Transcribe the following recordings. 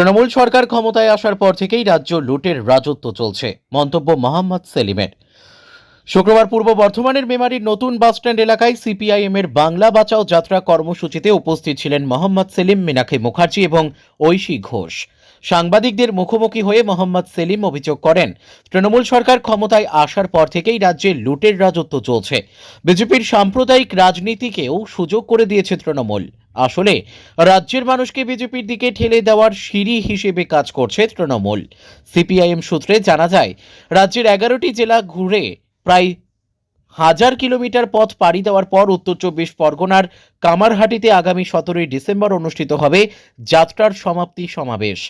তৃণমূল সরকার ক্ষমতায় আসার পর থেকেই রাজ্য লুটের রাজত্ব চলছে, মন্তব্য মোহাম্মদ সেলিমের। শুক্রবার পূর্ব বর্ধমানের মেমারির নতুন বাসস্ট্যান্ড এলাকায় সিপিআইএম এর বাংলা বাঁচাও যাত্রা কর্মসূচিতে উপস্থিত ছিলেন মোহাম্মদ সেলিম, মিনাক্ষী মুখার্জি এবং ঐশী ঘোষ। সাংবাদিকদের মুখোমুখি হয়ে মোহাম্মদ সেলিম অভিযোগ করেন, তৃণমূল সরকার ক্ষমতায় আসার পর থেকেই রাজ্যে লুটের রাজত্ব চলছে। বিজেপির সাম্প্রদায়িক রাজনীতিকেও সুযোগ করে দিয়েছে তৃণমূল। আসলে, রাজ্যের মানুষকে বিজেপির দিকে ঠেলে দেওয়ার সিঁড়ি হিসেবে কাজ করছে তৃণমূল। সিপিআইএম সূত্রে জানা যায়, রাজ্যের এগারোটি জেলা ঘুরে প্রায় হাজার কিলোমিটার পথ পাড়ি দেওয়ার পর উত্তর চব্বিশ পরগনার কামারহাটিতে আগামী সতেরোই ডিসেম্বর অনুষ্ঠিত হবে যাত্রার সমাপ্তি সমাবেশ।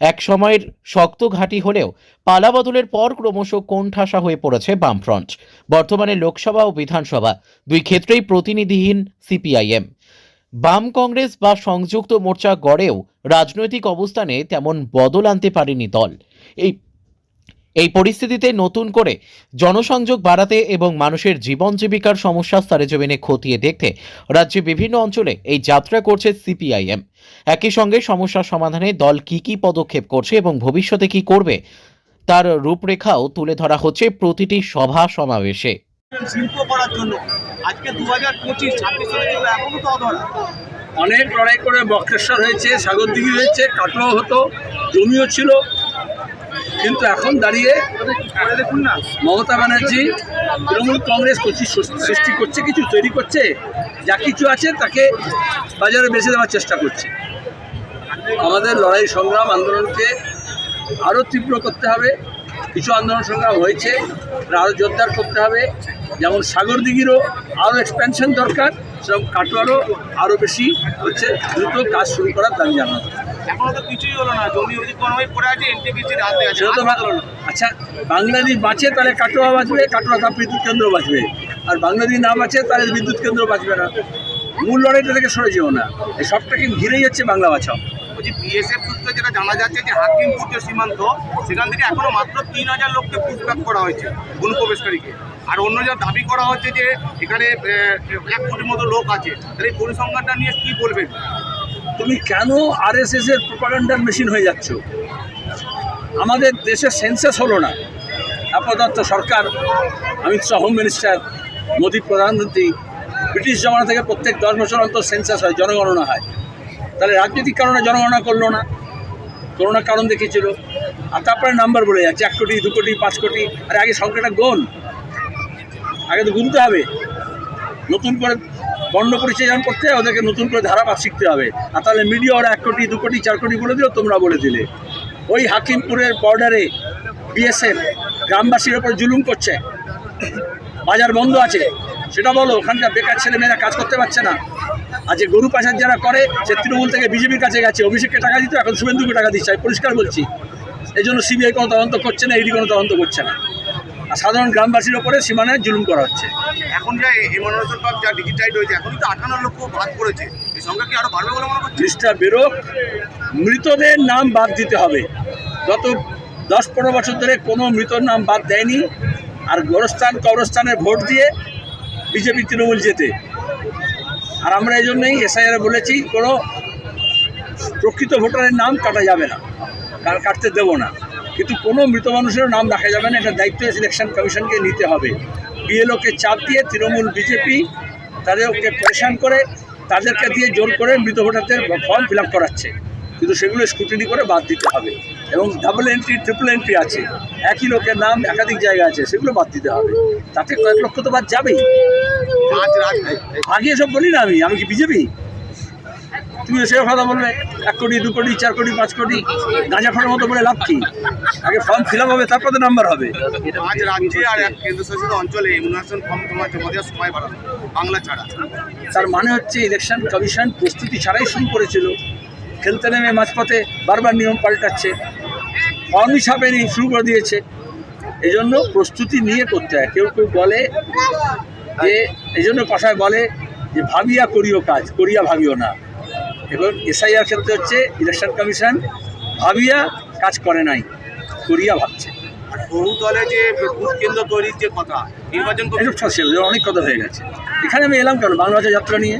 এক সময়ের শক্ত ঘাঁটি হলেও পালা বদলের পর ক্রমশ কোণঠাসা হয়ে পড়েছে বামফ্রন্ট। বর্তমানে লোকসভা ও বিধানসভা দুই ক্ষেত্রেই প্রতিনিধিহীন সিপিআইএম। বাম কংগ্রেস বা সংযুক্ত মোর্চা গড়েও রাজনৈতিক অবস্থানে তেমন বদল আনতে পারেনি দল। এই এই পরিস্থিতিতে নতুন করে জনসংযোগ বাড়াতে এবং মানুষের জীবন জীবিকার সমস্যা স্তরেজমিনে খতিয়ে দেখতে রাজ্যে বিভিন্ন অঞ্চলে এই যাত্রা করছে সিপিআইএম। একই সঙ্গে সমস্যার সমাধানে দল কি কি পদক্ষেপ করছে এবং ভবিষ্যতে কি করবে তার রূপরেখাও তুলে ধরা হচ্ছে প্রতিটি সভা সমাবেশে। শিল্প করার জন্য আজকে দু হাজার পঁচিশ ছাব্বিশ এখনও তো অধরা। অনেক লড়াই করে বক্রেশ্বর হয়েছে সাগরদিঘি হয়েছে কাটোয়া হতো জমিও ছিল। কিন্তু এখন দাঁড়িয়ে মমতা ব্যানার্জি তৃণমূল কংগ্রেস সৃষ্টি করছে, কিছু তৈরি করছে, যা কিছু আছে তাকে বাজারে বেছে দেওয়ার চেষ্টা করছে। আমাদের লড়াই সংগ্রাম আন্দোলনকে আরও তীব্র করতে হবে। কিছু আন্দোলন সংগ্রাম হয়েছে আরও জোরদার করতে হবে। যেমন সাগরদিঘিরও আরও এক্সপেনশন দরকার। সেরকম কাটোয়ারও আরও বেশি হচ্ছে। দ্রুত কাজ শুরু করার দাবি জানানো এখনও তো কিছুই হলো না। জমি অধিগ্রহণ পড়ে আছে এনটিপিসির হাতে আছে। সেটা তো হলো না। আচ্ছা বাংলা যদি বাঁচে তাহলে কাটোয়া বাঁচবে কাটোয়া তাপ বিদ্যুৎ কেন্দ্র বাঁচবে। আর বাংলা যদি না বাঁচে তাহলে বিদ্যুৎ কেন্দ্র বাঁচবে না। মূল লড়াইটা থেকে সরে যেও না। এই সবটাকে ঘিরেই যাচ্ছে বাংলা বাঁচাও। বলছি বিএসএফ সূত্রে যেটা জানা যাচ্ছে যে হাকিমপুর যে সীমান্ত, সেখান থেকে এখনও মাত্র তিন হাজার লোককে পুষব্যাক করা হয়েছে অনুপ্রবেশকারীকে আর অন্য যা দাবি করা হচ্ছে যে এখানে এক কোটির মতো লোক আছে, তাহলে এই পরিসংখ্যানটা নিয়ে কি বলবেন? তুমি কেন আরএসএস এর প্রোপাগান্ডার মেশিন হয়ে যাচ্ছ? আমাদের দেশের সেন্সাস হলো না। আপাতত সরকার, অমিত শাহ হোম মিনিস্টার মোদী প্রধানমন্ত্রী, ব্রিটিশ জমানা থেকে প্রত্যেক দশ বছর অন্তর সেন্সাস হয়, জনগণনা হয়। তাহলে রাজনৈতিক কারণে জনগণনা করল না। করোনার কারণ দেখিয়েছিল। আর তারপরে নাম্বার বলে যাচ্ছে, এক কোটি, দু কোটি, পাঁচ কোটি, আর আগে সংখ্যাটা গোন আগে তো গুনতে হবে। নতুন করে বর্ণ পরিচয়ন করতে ওদেরকে নতুন করে ধারাপাত শিখতে হবে। আর তাহলে মিডিয়া ওরা এক কোটি, দু কোটি, চার কোটি বলে দিল, তোমরা বলে দিলে। ওই হাকিমপুরের বর্ডারে বিএসএফ গ্রামবাসীর ওপর জুলুম করছে। বাজার বন্ধ আছে। সেটা বলো, ওখানকার বেকার ছেলেমেয়েরা কাজ করতে পারছে না। আর যে গরু পাচার যারা করে সে তৃণমূল থেকে বিজেপির কাছে গেছে। অভিষেককে টাকা দিত এখন শুভেন্দুকে টাকা দিচ্ছে আমি পরিষ্কার বলছি। এই জন্য সিবিআই কোনো তদন্ত করছে না ইডি কোনো তদন্ত করছে না। আর সাধারণ গ্রামবাসীর ওপরে সীমানায় জুলুম করা হচ্ছে। এখন যা পার্ক যা ডিজিটাইড হয়েছে এখনই তো আটান্ন লক্ষ বাদ পড়েছে। এই সংখ্যা কি আরও বাড়বে বলে মনে করছে বেরোক মৃতদের নাম বাদ দিতে হবে। গত দশ পনেরো বছর ধরে কোনো মৃতর নাম বাদ দেয়নি। আর গোরস্থান কবরস্থানে ভোট দিয়ে বিজেপি তৃণমূল যেতে আর আমরা এই জন্যই এসআইআর বলেছি, কোনো প্রকৃত ভোটারের নাম কাটা যাবে না, কার- কাটতে দেবো না। কিন্তু কোনো মৃত মানুষেরও নাম রাখা যাবে না, এটা দায়িত্ব সিলেকশন কমিশনকে নিতে হবে। বিএলওকে চাপ দিয়ে তৃণমূল বিজেপি তাদেরকে পরেশান করে, তাদেরকে দিয়ে জোর করে মৃত ভোটারদের ফর্ম ফিল করাচ্ছে। কিন্তু সেগুলো স্ক্রুটিনি করে বাদ দিতে হবে। এবং ডাবল এন্ট্রি ট্রিপল এন্ট্রি আছে। একই লোকের নাম একাধিক জায়গা আছে, সেগুলো বাদ দিতে হবে। তাতে কয়েক লক্ষ তো বাদ যাবেই। আগে এসব বলি না আমি আমি কি বিজেপি? তুমি সেও কথা বলবে এক কোটি দু কোটি চার কোটি পাঁচ কোটি গাঁজা খড়ের মতো বলে লাভ কি? আগে ফর্ম ফিল আপ হবে তারপর তো নাম্বার হবে। আজ রাজ্যে আর এক কেন্দ্রশাসিত অঞ্চলে ইমিউনেশন ফর্ম তোমার জমা দেওয়ার সময় বাড়ানো বাংলা ছাড়া। তার মানে হচ্ছে ইলেকশন কমিশন প্রস্তুতি ছাড়াই শুরু করেছিল। খেলতে নেমে মাঝপথে বারবার নিয়ম পাল্টাচ্ছে ফর্মই ছাপেনি শুরু করে দিয়েছে। এই জন্য প্রস্তুতি নিয়ে করতে হয়। কেউ কেউ বলে যে এই জন্য কথায় বলে যে ভাবিয়া করিও কাজ করিয়া ভাবিও না। এবং এসআইআর ক্ষেত্রে হচ্ছে ইলেকশন কমিশন ভাবিয়া কাজ করে নাই করিয়া ভাবছে। আর বহু দলে যে বুথ কেন্দ্র তৈরির যে কথা নির্বাচন অনেক কথা হয়ে গেছে। এখানে আমি এলাম কেন? বাংলা ভাষা যাত্রা নিয়ে।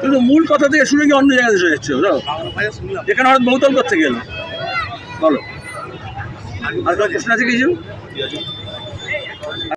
কিন্তু মূল কথা থেকে শুনে গিয়ে অন্য জায়গায় চলে যাচ্ছে বুঝলো যেখানে হয়তো বহুতল করতে গেল। বলো। আর প্রশ্ন আছে কিছু?